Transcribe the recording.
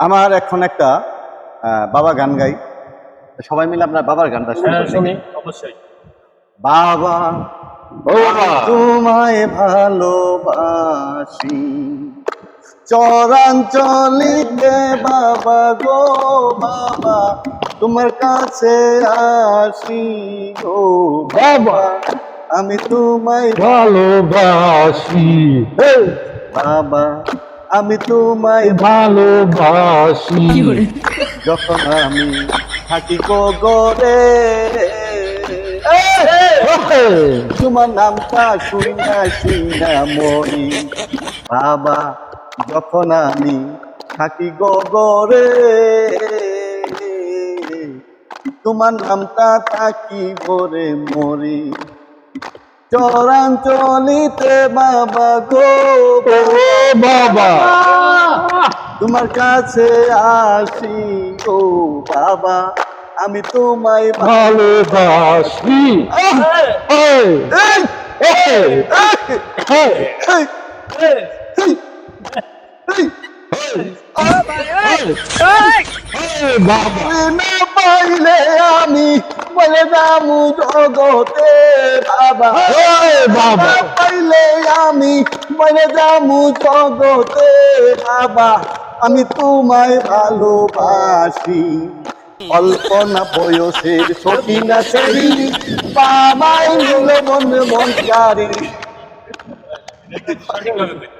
আমার এখন একটা বাবা গান গাই। সবাই মিলে আপনার বাবার গানটা হ্যাঁ শুনি অবশ্যই। বাবা তোমায় ভালোবাসি। চরাঞ্চলিতে বাবা গো বাবা তোমার কাছে আসি গো। বাবা আমি তোমায় ভালোবাসি। বাবা আমি তোমায় ভালোবাসি। যখন আমি থাকি গরে। তোমার নামটা শুনা শুনা মরি বাবা যখন আমি থাকি গরে। তোমার নামটা থাকি ভরে মরি। চরাঞ্চলিতে বাবা গো বাবা তোমার কাছে আসি ও বাবা আমি তোমায় ভালোবাসি বাবা পাইলে আমি বলে দামু জগতে বাবা। বাবা। না পাইলে আমি বলে দামু জগতে বাবা। আমি তোমায় ভালোবাসি। অল্পনা বয়সের সখিনা ছেড়ি বাবাই নিল মন মন।